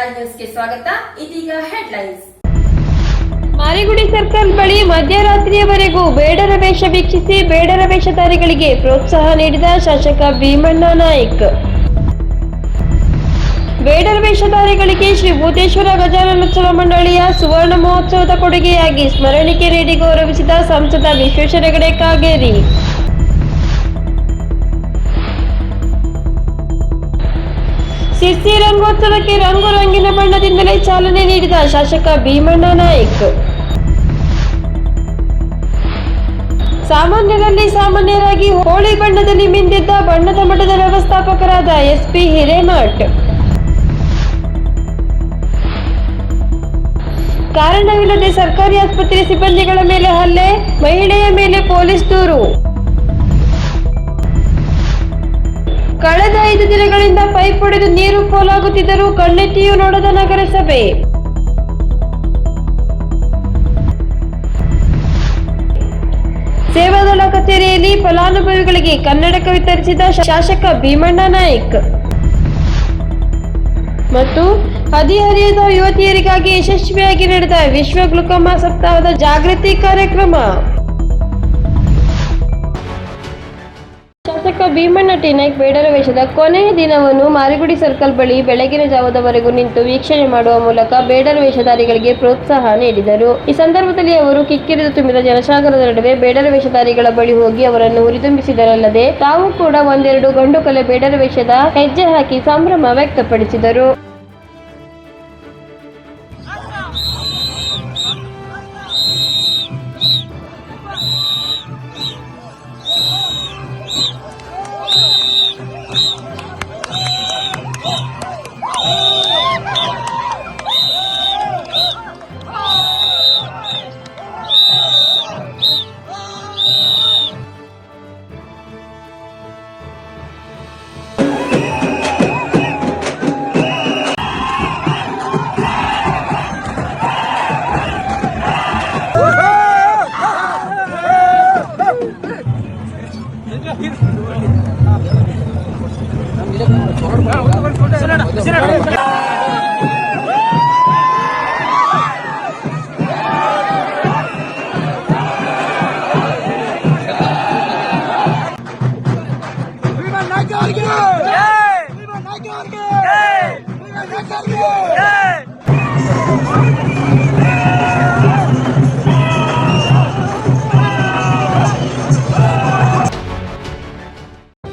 ಸ್ವಾಗತ. ಇದೀಗ ಹೆಡ್ಲೈನ್ಸ್ ಮಾರಿಗುಡಿ ಸರ್ಕಲ್ ಬಳಿ ಮಧ್ಯರಾತ್ರಿಯವರೆಗೂ ಬೇಡರ ವೇಷ ವೀಕ್ಷಿಸಿ ಬೇಡರ ವೇಷಧಾರಿಗಳಿಗೆ ಪ್ರೋತ್ಸಾಹ ನೀಡಿದ ಶಾಸಕ ಭೀಮಣ್ಣ ನಾಯ್ಕ್. ಬೇಡರ ವೇಷಧಾರಿಗಳಿಗೆ ಶ್ರೀ ಭೂತೇಶ್ವರ ಗಜಾನನೋತ್ಸವ ಮಂಡಳಿಯ ಸುವರ್ಣ ಮಹೋತ್ಸವದ ಕೊಡುಗೆಯಾಗಿ ಸ್ಮರಣಿಕೆ ನೀಡಿ ಗೌರವಿಸಿದ ಸಂಸದ ವಿಶ್ವೇಶ್ವರ ಹೆಗಡೆ ಕಾಗೇರಿ. ಸಿರ್ಸಿ ರಂಗೋತ್ಸವಕ್ಕೆ ರಂಗು ರಂಗಿನ ಬಣ್ಣದಿಂದಲೇ ಚಾಲನೆ ನೀಡಿದ ಶಾಸಕ ಭೀಮಣ್ಣ ನಾಯಕ್. ಸಾಮಾನ್ಯರಲ್ಲಿ ಸಾಮಾನ್ಯರಾಗಿ ಹೋಳಿ ಬಣ್ಣದಲ್ಲಿ ಮಿಂದಿದ್ದ ಬಣ್ಣದ ಮಠದ ವ್ಯವಸ್ಥಾಪಕರಾದ ಎಸ್ಪಿ ಹಿರೇಮಠ್. ಕಾರಣವಿಲ್ಲದೆ ಸರ್ಕಾರಿ ಆಸ್ಪತ್ರೆ ಸಿಬ್ಬಂದಿಗಳ ಮೇಲೆ ಹಲ್ಲೆ, ಮಹಿಳೆಯ ಮೇಲೆ ಪೊಲೀಸ್ ದೂರು. ಕಳೆದ ಐದು ದಿನಗಳಿಂದ ಪೈಪ್ ಹೊಡೆದು ನೀರು ಪೋಲಾಗುತ್ತಿದ್ದರೂ ಕಣ್ಣೆತ್ತಿಯೂ ನೋಡದ ನಗರಸಭೆ. ಸೇವಾದಳ ಕಚೇರಿಯಲ್ಲಿ ಫಲಾನುಭವಿಗಳಿಗೆ ಕನ್ನಡಕ ವಿತರಿಸಿದ ಶಾಸಕ ಭೀಮಣ್ಣ ನಾಯ್ಕ್. ಮತ್ತು ಹದಿಹರಿಯದ ಯುವತಿಯರಿಗಾಗಿ ಯಶಸ್ವಿಯಾಗಿ ನಡೆದ ವಿಶ್ವ ಗ್ಲುಕೋಮಾ ಸಪ್ತಾಹದ ಜಾಗೃತಿ ಕಾರ್ಯಕ್ರಮ. ಶಾಸಕ ಭೀಮಣ್ಣ ಟಿನಾಯ್ಕ್ ಬೇಡರ ವೇಷದ ಕೊನೆಯ ದಿನವನ್ನು ಮಾರಿಗುಡಿ ಸರ್ಕಲ್ ಬಳಿ ಬೆಳಗಿನ ಜಾವದವರೆಗೂ ನಿಂತು ವೀಕ್ಷಣೆ ಮಾಡುವ ಮೂಲಕ ಬೇಡರ ವೇಷಧಾರಿಗಳಿಗೆ ಪ್ರೋತ್ಸಾಹ ನೀಡಿದರು. ಈ ಸಂದರ್ಭದಲ್ಲಿ ಅವರು ಕಿಕ್ಕಿರಿದು ತುಂಬಿದ ಜನಸಾಗರದ ನಡುವೆ ಬೇಡರ ವೇಷಧಾರಿಗಳ ಬಳಿ ಹೋಗಿ ಅವರನ್ನು ಹುರಿದುಂಬಿಸಿದರಲ್ಲದೆ ತಾವು ಕೂಡ ಒಂದೆರಡು ಗಂಡು ಕಲೆ ಬೇಡರ ವೇಷದ ಹೆಜ್ಜೆ ಹಾಕಿ ಸಂಭ್ರಮ ವ್ಯಕ್ತಪಡಿಸಿದರು. Oh!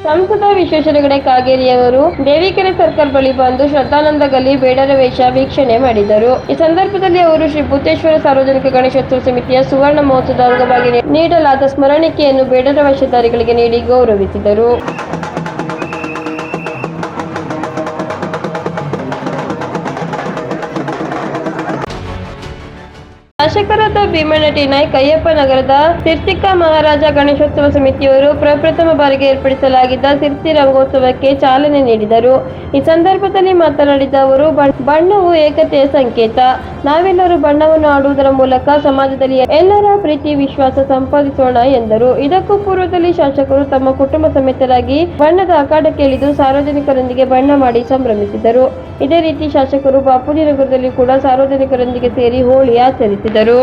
ಸಂಸದ ವಿಶ್ವೇಶ್ವರ ಹೆಗಡೆ ಕಾಗೇರಿಯವರು ದೇವಿಕೆರೆ ಸರ್ಕಲ್ ಬಳಿ ಬಂದು ಶ್ರದ್ಧಾನಂದ ಗಲ್ಲಿ ಬೇಡರ ವೇಷ ವೀಕ್ಷಣೆ ಮಾಡಿದರು. ಈ ಸಂದರ್ಭದಲ್ಲಿ ಅವರು ಶ್ರೀ ಭೂತೇಶ್ವರ ಸಾರ್ವಜನಿಕ ಗಣೇಶೋತ್ಸವ ಸಮಿತಿಯ ಸುವರ್ಣ ಮಹೋತ್ಸವದ ಅಂಗವಾಗಿ ನೀಡಲಾದ ಸ್ಮರಣಿಕೆಯನ್ನು ಬೇಡರ ವೇಷಧಾರಿಗಳಿಗೆ ನೀಡಿ ಗೌರವಿಸಿದರು. ಶಾಸಕರಾದ ಭೀಮಣ್ಣ ಟಿ ನಾಯ್ಕ್, ಅಯ್ಯಪ್ಪ ನಗರದ ಸಿರ್ಸಿಕ್ಕ ಮಹಾರಾಜ ಗಣೇಶೋತ್ಸವ ಸಮಿತಿಯವರು ಪ್ರಪ್ರಥಮ ಬಾರಿಗೆ ಏರ್ಪಡಿಸಲಾಗಿದ್ದ ಸಿರ್ಸಿ ರಂಗೋತ್ಸವಕ್ಕೆ ಚಾಲನೆ ನೀಡಿದರು. ಈ ಸಂದರ್ಭದಲ್ಲಿ ಮಾತನಾಡಿದ ಅವರು, ಬಣ್- ಬಣ್ಣವು ಏಕತೆಯ ಸಂಕೇತ. ನಾವೆಲ್ಲರೂ ಬಣ್ಣವನ್ನು ಆಡುವುದರ ಮೂಲಕ ಸಮಾಜದಲ್ಲಿ ಎಲ್ಲರ ಪ್ರೀತಿ, ವಿಶ್ವಾಸ ಸಂಪಾದಿಸೋಣ ಎಂದರು. ಇದಕ್ಕೂ ಪೂರ್ವದಲ್ಲಿ ಶಾಸಕರು ತಮ್ಮ ಕುಟುಂಬ ಸಮೇತರಾಗಿ ಬಣ್ಣದ ಅಖಾಡಕ್ಕೆ ಇಳಿದು ಸಾರ್ವಜನಿಕರೊಂದಿಗೆ ಬಣ್ಣ ಮಾಡಿ ಸಂಭ್ರಮಿಸಿದರು. ಇದೇ ರೀತಿ ಶಾಸಕರು ಬಾಪೂಜಿ ನಗರದಲ್ಲಿ ಕೂಡ ಸಾರ್ವಜನಿಕರೊಂದಿಗೆ ಸೇರಿ ಹೋಳಿ ಆಚರಿಸಿದರು. ഒരു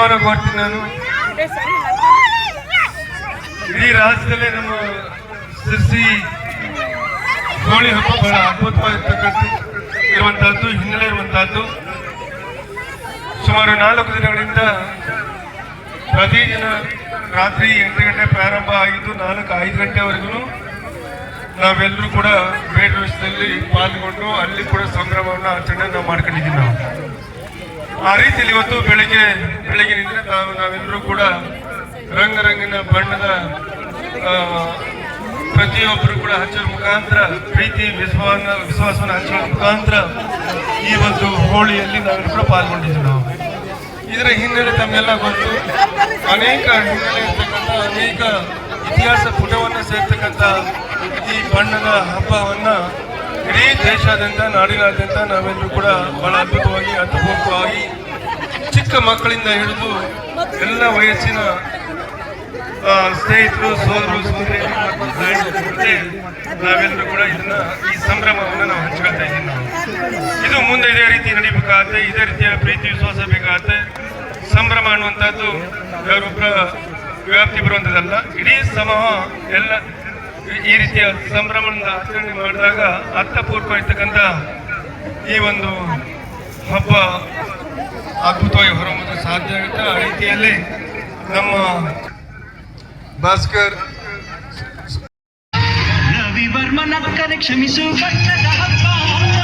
ಶುಭವನ್ನು ಕೊಡ್ತೀನಿ ನಾನು ಇಡೀ ರಾಜ್ಯದಲ್ಲೇ ನಮ್ಮ ಸಿರ್ಸಿ ಹೋಳಿ ಹಬ್ಬ ಬಹಳ ಅದ್ಭುತವಾಗಿರ್ತಕ್ಕಂಥ ಇರುವಂತಹದ್ದು, ಹಿನ್ನೆಲೆ ಇರುವಂತಹದ್ದು. ಸುಮಾರು ನಾಲ್ಕು ದಿನಗಳಿಂದ ಪ್ರತಿದಿನ ರಾತ್ರಿ ಎಂಟು ಗಂಟೆ ಪ್ರಾರಂಭ ಆಗಿದ್ದು ನಾಲ್ಕು ಐದು ಗಂಟೆವರೆಗೂ ನಾವೆಲ್ಲರೂ ಕೂಡ ಬೇಡ ವಿಷಯದಲ್ಲಿ ಪಾಲ್ಗೊಂಡು ಅಲ್ಲಿ ಕೂಡ ಸಂಭ್ರಮವನ್ನು ಆಚರಣೆ ನಾವು ಮಾಡ್ಕೊಂಡಿದ್ದೀವಿ ನಾವು. ಆ ರೀತಿಯಲ್ಲಿ ಇವತ್ತು ಬೆಳಿಗ್ಗೆ ಬೆಳಗ್ಗಿನಿಂದ ನಾವು ನಾವೆಲ್ಲರೂ ಕೂಡ ರಂಗರಂಗಿನ ಬಣ್ಣದ ಪ್ರತಿಯೊಬ್ಬರು ಕೂಡ ಹಚ್ಚುವ ಮುಖಾಂತರ, ಪ್ರೀತಿ, ವಿಶ್ವಾಸ, ವಿಶ್ವಾಸವನ್ನು ಹಚ್ಚುವ ಮುಖಾಂತರ ಈ ಒಂದು ಹೋಳಿಯಲ್ಲಿ ನಾವೆಲ್ಲರೂ ಕೂಡ ಪಾಲ್ಗೊಂಡಿದ್ದೀವಿ ನಾವು. ಇದರ ಹಿನ್ನೆಲೆ ತಮ್ಮೆಲ್ಲ ಗೊತ್ತು, ಅನೇಕ ಹಿನ್ನೆಲೆ ಇರ್ತಕ್ಕಂಥ, ಅನೇಕ ಇತಿಹಾಸ ಪುಟವನ್ನು ಸೇರ್ತಕ್ಕಂಥ ಈ ಬಣ್ಣದ ಹಬ್ಬವನ್ನ ಇಡೀ ದೇಶಾದ್ಯಂತ, ನಾಡಿನಾದ್ಯಂತ ನಾವೆಲ್ಲರೂ ಕೂಡ ಬಹಳ ಅದ್ಭುತವಾಗಿ ಅದ್ಭುತವಾಗಿ ಚಿಕ್ಕ ಮಕ್ಕಳಿಂದ ಹಿಡಿದು ಎಲ್ಲ ವಯಸ್ಸಿನ ಸ್ನೇಹಿತರು ಸೋದರು ಜೊತೆ ನಾವೆಲ್ಲರೂ ಕೂಡ ಇದನ್ನ ಈ ಸಂಭ್ರಮವನ್ನು ನಾವು ಹಂಚ್ಕೊಳ್ತಾ ಇದ್ದೀವಿ. ಇದು ಮುಂದೆ ಇದೇ ರೀತಿ ನಡಿಬೇಕಾಗತ್ತೆ, ಇದೇ ರೀತಿಯ ಪ್ರೀತಿ ವಿಶ್ವಾಸ ಬೇಕಾಗತ್ತೆ ಸಂಭ್ರಮ ಅನ್ನುವಂಥದ್ದು ಯಾರೊಬ್ಬರ ವ್ಯಾಪ್ತಿ ಬರುವಂಥದ್ದಲ್ಲ, ಇಡೀ ಸಮೂಹ ಎಲ್ಲ ಈ- ರೀತಿಯ ಸಂಭ್ರಮದಿಂದ ಆಚರಣೆ ಮಾಡಿದಾಗ ಅರ್ಥಪೂರ್ವ ಇರ್ತಕ್ಕಂಥ ಈ ಒಂದು ಹಬ್ಬ ಅದ್ಭುತವಾಗಿ ಹೊರಹೊಮ್ಮಲು ಸಾಧ್ಯ ಆಗುತ್ತೆ. ಆ ರೀತಿಯಲ್ಲಿ ನಮ್ಮ ಭಾಸ್ಕರ್ ರವಿ ಕ್ಷಮಿಸು. ಹಬ್ಬ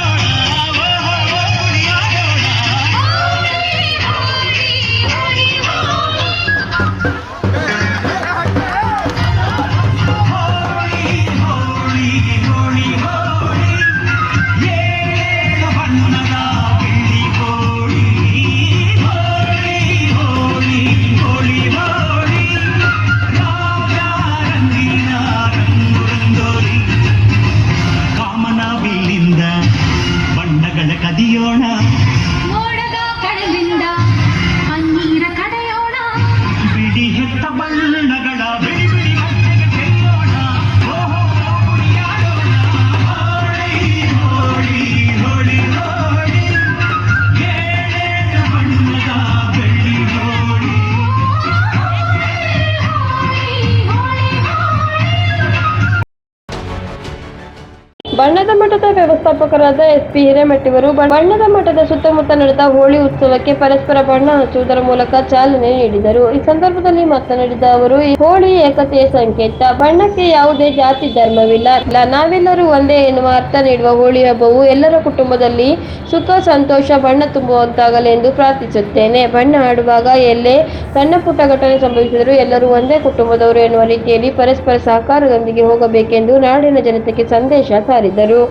ಬಣ್ಣದ ಮಠದ ವ್ಯವಸ್ಥಾಪಕರಾದ ಎಸ್ಪಿ ಹಿರೇಮಠಿವರು ಬಣ್ಣದ ಮಠದ ಸುತ್ತಮುತ್ತ ನಡೆದ ಹೋಳಿ ಉತ್ಸವಕ್ಕೆ ಪರಸ್ಪರ ಬಣ್ಣ ಹಚ್ಚುವುದರ ಮೂಲಕ ಚಾಲನೆ ನೀಡಿದರು. ಈ ಸಂದರ್ಭದಲ್ಲಿ ಮಾತನಾಡಿದ ಅವರು ಹೋಳಿ ಏಕತೆಯ ಸಂಕೇತ. ಬಣ್ಣಕ್ಕೆ ಯಾವುದೇ ಜಾತಿ ಧರ್ಮವಿಲ್ಲ. ನಾವೆಲ್ಲರೂ ಒಂದೇ ಎನ್ನುವ ಅರ್ಥ ನೀಡುವ ಹೋಳಿ ಹಬ್ಬವು ಎಲ್ಲರ ಕುಟುಂಬದಲ್ಲಿ ಸುಖ, ಸಂತೋಷ, ಬಣ್ಣ ತುಂಬುವಂತಾಗಲಿ ಎಂದು ಪ್ರಾರ್ಥಿಸುತ್ತೇನೆ. ಬಣ್ಣ ಆಡುವಾಗ ಎಲ್ಲೇ ಸಣ್ಣ ಪುಟ್ಟ ಘಟನೆ ಸಂಭವಿಸಿದರೂ ಎಲ್ಲರೂ ಒಂದೇ ಕುಟುಂಬದವರು ಎನ್ನುವ ರೀತಿಯಲ್ಲಿ ಪರಸ್ಪರ ಸಹಕಾರದೊಂದಿಗೆ ಹೋಗಬೇಕೆಂದು ನಾಡಿನ ಜನತೆಗೆ ಸಂದೇಶ ಸಾರಿದರು.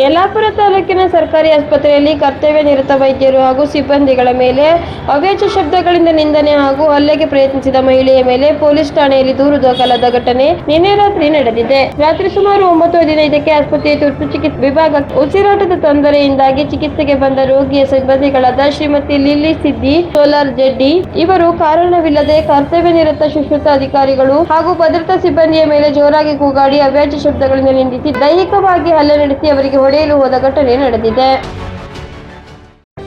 ಯಲ್ಲಾಪುರ ತಾಲೂಕಿನ ಸರ್ಕಾರಿ ಆಸ್ಪತ್ರೆಯಲ್ಲಿ ಕರ್ತವ್ಯ ನಿರತ ವೈದ್ಯರು ಹಾಗೂ ಸಿಬ್ಬಂದಿಗಳ ಮೇಲೆ ಅವ್ಯಾಚ ಶಬ್ದಗಳಿಂದ ನಿಂದನೆ ಹಾಗೂ ಹಲ್ಲೆಗೆ ಪ್ರಯತ್ನಿಸಿದ ಮಹಿಳೆಯ ಮೇಲೆ ಪೊಲೀಸ್ ಠಾಣೆಯಲ್ಲಿ ದೂರು ದಾಖಲಾದ ಘಟನೆ ನಿನ್ನೆ ರಾತ್ರಿ ನಡೆದಿದೆ. ರಾತ್ರಿ ಸುಮಾರು ಒಂಬತ್ತು ಹದಿನೈದಕ್ಕೆ ಆಸ್ಪತ್ರೆಯ ತುರ್ತು ಚಿಕಿತ್ಸೆ ವಿಭಾಗ ಉಸಿರಾಟದ ತೊಂದರೆಯಿಂದಾಗಿ ಚಿಕಿತ್ಸೆಗೆ ಬಂದ ರೋಗಿಯ ಸಿಬ್ಬಂದಿಗಳಾದ ಶ್ರೀಮತಿ ಲಿಲ್ಲಿ ಸಿದ್ದಿ, ಸೋಲಾರ್ ಜೆಡ್ಡಿ ಇವರು ಕಾರಣವಿಲ್ಲದೆ ಕರ್ತವ್ಯ ನಿರತ ಅಧಿಕಾರಿಗಳು ಹಾಗೂ ಭದ್ರತಾ ಸಿಬ್ಬಂದಿಯ ಮೇಲೆ ಜೋರಾಗಿ ಕೂಗಾಡಿ ಅವ್ಯಾಜ ಶಬ್ದಗಳಿಂದ ನಿಂದಿಸಿ ದೈಹಿಕವಾಗಿ ಹಲ್ಲೆ ನಡೆಸಿ ಅವರಿಗೆ ಹೊಡೆಯಲು ಹೋದ ಘಟನೆ ನಡೆದಿದೆ.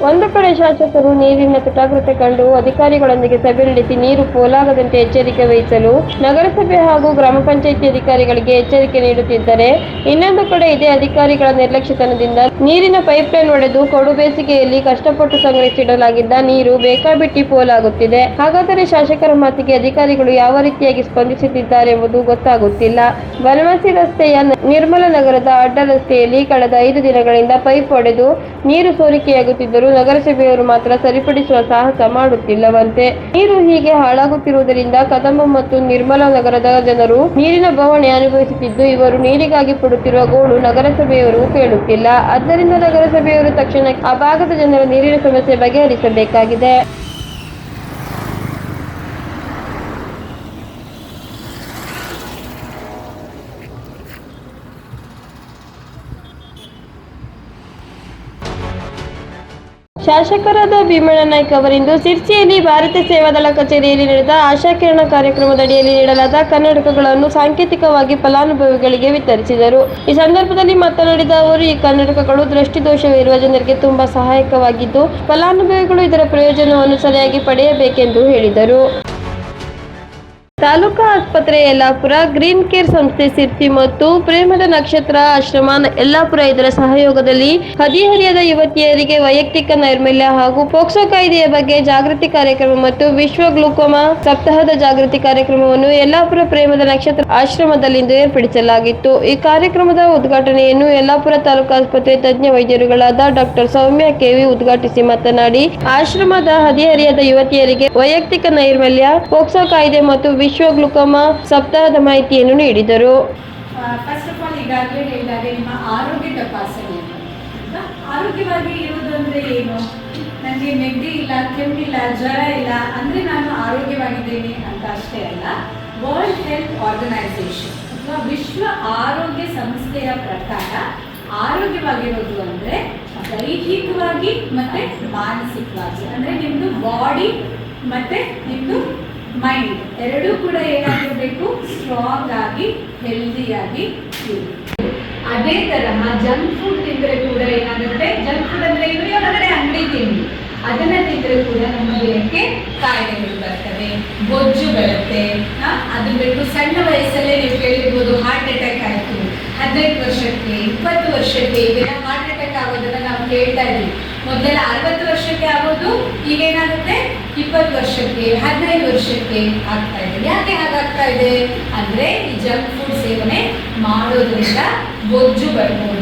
ಒಂದು ಕಡೆ ಶಾಸಕರು ನೀರಿನ ತಟಾಗ್ರತೆ ಕಂಡು ಅಧಿಕಾರಿಗಳೊಂದಿಗೆ ಸಭೆ ನಡೆಸಿ ನೀರು ಪೋಲಾಗದಂತೆ ಎಚ್ಚರಿಕೆ ವಹಿಸಲು ನಗರಸಭೆ ಹಾಗೂ ಗ್ರಾಮ ಪಂಚಾಯಿತಿ ಅಧಿಕಾರಿಗಳಿಗೆ ಎಚ್ಚರಿಕೆ ನೀಡುತ್ತಿದ್ದರೆ. ಇನ್ನೊಂದು ಕಡೆ ಇದೇ ಅಧಿಕಾರಿಗಳ ನಿರ್ಲಕ್ಷ್ಯತನದಿಂದ ನೀರಿನ ಪೈಪ್ಲೈನ್ ಒಡೆದು ಕೊಡು ಬೇಸಿಗೆಯಲ್ಲಿ ಕಷ್ಟಪಟ್ಟು ಸಂಗ್ರಹಿಸಿಡಲಾಗಿದ್ದ ನೀರು ಬೇಕಾಬಿಟ್ಟಿ ಪೋಲಾಗುತ್ತಿದೆ. ಹಾಗಾದರೆ ಶಾಸಕರ ಮಾತಿಗೆ ಅಧಿಕಾರಿಗಳು ಯಾವ ರೀತಿಯಾಗಿ ಸ್ಪಂದಿಸುತ್ತಿದ್ದಾರೆ ಎಂಬುದು ಗೊತ್ತಾಗುತ್ತಿಲ್ಲ. ಬನವಾಸಿ ರಸ್ತೆಯ ನಿರ್ಮಲ ನಗರದ ಅಡ್ಡ ರಸ್ತೆಯಲ್ಲಿ ಕಳೆದ ಐದು ದಿನಗಳಿಂದ ಪೈಪ್ ಒಡೆದು ನೀರು ಸೋರಿಕೆಯಾಗುತ್ತಿದ್ದರೂ ನಗರಸಭೆಯವರು ಮಾತ್ರ ಸರಿಪಡಿಸುವ ಸಾಹಸ ಮಾಡುತ್ತಿಲ್ಲವಂತೆ. ನೀರು ಹೀಗೆ ಹಾಳಾಗುತ್ತಿರುವುದರಿಂದ ಕದಂಬ ಮತ್ತು ನಿರ್ಮಲ ನಗರದ ಜನರು ನೀರಿನ ಬವಣೆ ಅನುಭವಿಸುತ್ತಿದ್ದು, ಇವರು ನೀರಿಗಾಗಿ ಪಡುತ್ತಿರುವ ಗೋಳು ನಗರಸಭೆಯವರು ಕೇಳುತ್ತಿಲ್ಲ. ಆದ್ದರಿಂದ ನಗರಸಭೆಯವರು ತಕ್ಷಣ ಆ ಭಾಗದ ಜನರ ನೀರಿನ ಸಮಸ್ಯೆ ಬಗೆಹರಿಸಬೇಕಾಗಿದೆ. ಶಾಸಕರಾದ ಭೀಮಣ್ಣ ನಾಯ್ಕ ಅವರಿಂದು ಸಿರ್ಸಿಯಲ್ಲಿ ಭಾರತ ಸೇವಾದಳ ಕಚೇರಿಯಲ್ಲಿ ನಡೆದ ಆಶಾಕಿರಣ ಕಾರ್ಯಕ್ರಮದಡಿಯಲ್ಲಿ ನೀಡಲಾದ ಕನ್ನಡಕಗಳನ್ನು ಸಾಂಕೇತಿಕವಾಗಿ ಫಲಾನುಭವಿಗಳಿಗೆ ವಿತರಿಸಿದರು. ಈ ಸಂದರ್ಭದಲ್ಲಿ ಮಾತನಾಡಿದ ಅವರು, ಈ ಕನ್ನಡಕಗಳು ದೃಷ್ಟಿದೋಷವಿರುವ ಜನರಿಗೆ ತುಂಬಾ ಸಹಾಯಕವಾಗಿದ್ದು, ಫಲಾನುಭವಿಗಳು ಇದರ ಪ್ರಯೋಜನವನ್ನು ಸರಿಯಾಗಿ ಪಡೆಯಬೇಕೆಂದು ಹೇಳಿದರು. ತಾಲೂಕಾ ಆಸ್ಪತ್ರೆ ಯಲ್ಲಾಪುರ, ಗ್ರೀನ್ ಕೇರ್ ಸಂಸ್ಥೆ ಸಿರ್ಸಿ ಮತ್ತು ಪ್ರೇಮದ ನಕ್ಷತ್ರ ಆಶ್ರಮ ಯಲ್ಲಾಪುರ ಇದರ ಸಹಯೋಗದಲ್ಲಿ ಹದಿಹರಿಯದ ಯುವತಿಯರಿಗೆ ವೈಯಕ್ತಿಕ ನೈರ್ಮಲ್ಯ ಹಾಗೂ ಪೋಕ್ಸೋ ಕಾಯ್ದೆಯ ಬಗ್ಗೆ ಜಾಗೃತಿ ಕಾರ್ಯಕ್ರಮ ಮತ್ತು ವಿಶ್ವ ಗ್ಲೂಕೋಮಾ ಸಪ್ತಾಹದ ಜಾಗೃತಿ ಕಾರ್ಯಕ್ರಮವನ್ನು ಯಲ್ಲಾಪುರ ಪ್ರೇಮದ ನಕ್ಷತ್ರ ಆಶ್ರಮದಲ್ಲಿಂದು ಏರ್ಪಡಿಸಲಾಗಿತ್ತು. ಈ ಕಾರ್ಯಕ್ರಮದ ಉದ್ಘಾಟನೆಯನ್ನು ಯಲ್ಲಾಪುರ ತಾಲೂಕಾ ಆಸ್ಪತ್ರೆ ತಜ್ಞ ವೈದ್ಯರುಗಳಾದ ಡಾಕ್ಟರ್ ಸೌಮ್ಯ ಕೆವಿ ಉದ್ಘಾಟಿಸಿ ಮಾತನಾಡಿ, ಆಶ್ರಮದ ಹದಿಹರಿಯದ ಯುವತಿಯರಿಗೆ ವೈಯಕ್ತಿಕ ನೈರ್ಮಲ್ಯ, ಪೋಕ್ಸೋ ಕಾಯ್ದೆ ಮತ್ತು ವಿಶ್ವ ಗ್ಲುಕೋಮಾ ಸಪ್ತಾಹದ ಮಾಹಿತಿಯನ್ನು ನೀಡಿದರು. ಫಸ್ಟ್ ಆಫ್ ಆಲ್ ನಿಮ್ಮ ಆರೋಗ್ಯ ತಪಾಸಣೆ? ಆರೋಗ್ಯವಾಗಿ ಇರೋದು ಅಂದ್ರೆ ಏನು? ನನಗೆ ನೆಗಡಿ ಇಲ್ಲ ಕೆಮ್ಮಿಲ್ಲ ಜ್ವರ ಇಲ್ಲ, ಅಂದ್ರೆ ನಾನು ಆರೋಗ್ಯವಾಗಿದ್ದೇನೆ ಅಂತ ಅಷ್ಟೇ ಅಲ್ಲ ವರ್ಲ್ಡ್ ಹೆಲ್ತ್ ಆರ್ಗನೈಸೇಷನ್ ಅಥವಾ ವಿಶ್ವ ಆರೋಗ್ಯ ಸಂಸ್ಥೆಯ ಪ್ರಕಾರ ಆರೋಗ್ಯವಾಗಿರೋದು ಅಂದರೆ ದೈಹಿಕವಾಗಿ ಮತ್ತೆ ಮಾನಸಿಕವಾಗಿ. ಅಂದರೆ ನಿಮ್ಮದು ಬಾಡಿ ಮತ್ತೆ ನಿಮ್ದು ಮೈಂಡ್ ಎರಡೂ ಕೂಡ ಏನಾಗಿರಬೇಕು? ಸ್ಟ್ರಾಂಗ್ ಆಗಿ ಹೆಲ್ದಿಯಾಗಿ ಅದೇ ತರಹ ಜಂಕ್ ಫುಡ್ ತಿಂದರೆ ಕೂಡ ಏನಾಗುತ್ತೆ? ಜಂಕ್ ಫುಡ್ ಅಂದ್ರೆ ಏನು ಹೊರಗಡೆ ಅಂಗಡಿ ತಿಂಡಿ ಅದನ್ನ ತಿಂದರೆ ಕೂಡ ನಮ್ಮ ದೇಹಕ್ಕೆ ಕಾಯಿಲೆಗಳು ಬರ್ತವೆ ಬೊಜ್ಜು ಬರುತ್ತೆ. ಅದು ಬಿಟ್ಟು ಸಣ್ಣ ವಯಸ್ಸಲ್ಲೇ ನೀವು ಕೇಳಿರ್ಬೋದು ಹಾರ್ಟ್ ಅಟ್ಯಾಕ್ ಆಯಿತು. ಹದಿನೈದು ವರ್ಷಕ್ಕೆ, ಇಪ್ಪತ್ತು ವರ್ಷಕ್ಕೆ ಈಗೆಲ್ಲ ಹಾರ್ಟ್ ಅಟ್ಯಾಕ್ ಆಗೋದನ್ನ ನಾವು ಕೇಳ್ತಾ ಇದ್ದೀವಿ. ಮೊದಲೆಲ್ಲ ಅರವತ್ತು ವರ್ಷಕ್ಕೆ ಆಗೋದು, ಈಗ ಏನಾಗುತ್ತೆ? ಇಪ್ಪತ್ತು ವರ್ಷಕ್ಕೆ, ಹದಿನೈದು ವರ್ಷಕ್ಕೆ ಆಗ್ತಾ ಇದೆ. ಯಾಕೆ ಹಾಗಾಗ್ತಾ ಇದೆ ಅಂದ್ರೆ ಈ ಜಂಕ್ ಫುಡ್ ಸೇವನೆ ಮಾಡೋದ್ರಿಂದ ಬೊಜ್ಜು ಬರ್ಬೋದು.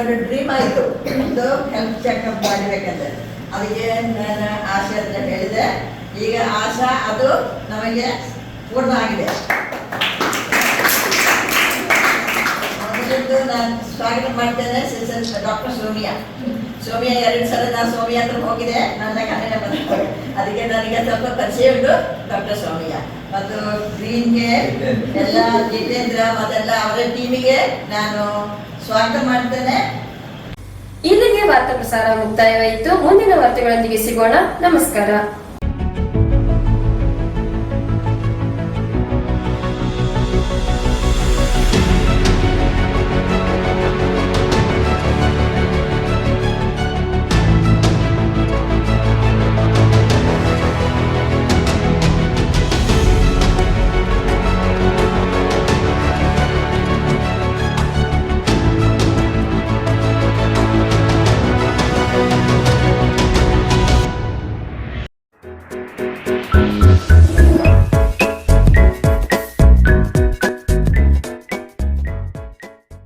ಒಂದು ಡ್ರೀಮ್ ಆಯಿತು. ಒಂದು ಹೆಲ್ತ್ ಚೆಕಪ್ ಮಾಡಬೇಕಂದ್ರೆ ಅದಕ್ಕೆ ನಾನು ಆಶೆ ಅಂತ ಹೇಳಿದೆ. ಈಗ ಆಶಾ, ಅದು ನಮಗೆ ಪೂರ್ಣ ಆಗಿದೆ. ನಾನು ಸ್ವಾಗತ ಮಾಡ್ತೇನೆ ಡಾಕ್ಟರ್ ಸೋಮಿಯಾ. ಸೋಮಿಯಾ, ಎರಡು ಸಲ ನಾನು ಸೋಮಿಯಾ ಹತ್ರ ಹೋಗಿದೆ ನನ್ನ ಕನ್ನಡ ಬಂದು ಅದಕ್ಕೆ ನನಗೆ ಸ್ವಲ್ಪ ಪರಿಚಯ ಉಂಟು, ಡಾಕ್ಟರ್ ಸೋಮಿಯಾ. ಮತ್ತು ಗ್ರೀನ್ಗೆ ಎಲ್ಲ ಜಿತೇಂದ್ರ ಮತ್ತೆಲ್ಲ ಅವರ ಟೀಮಿಗೆ ನಾನು ಸ್ವಾಗತ ಮಾಡ್ತೇನೆ. ಇಲ್ಲಿಗೆ ವಾರ್ತಾ ಪ್ರಸಾರ ಮುಕ್ತಾಯವಾಯಿತು. ಮುಂದಿನ ವಾರ್ತೆಗಳೊಂದಿಗೆ ಸಿಗೋಣ. ನಮಸ್ಕಾರ.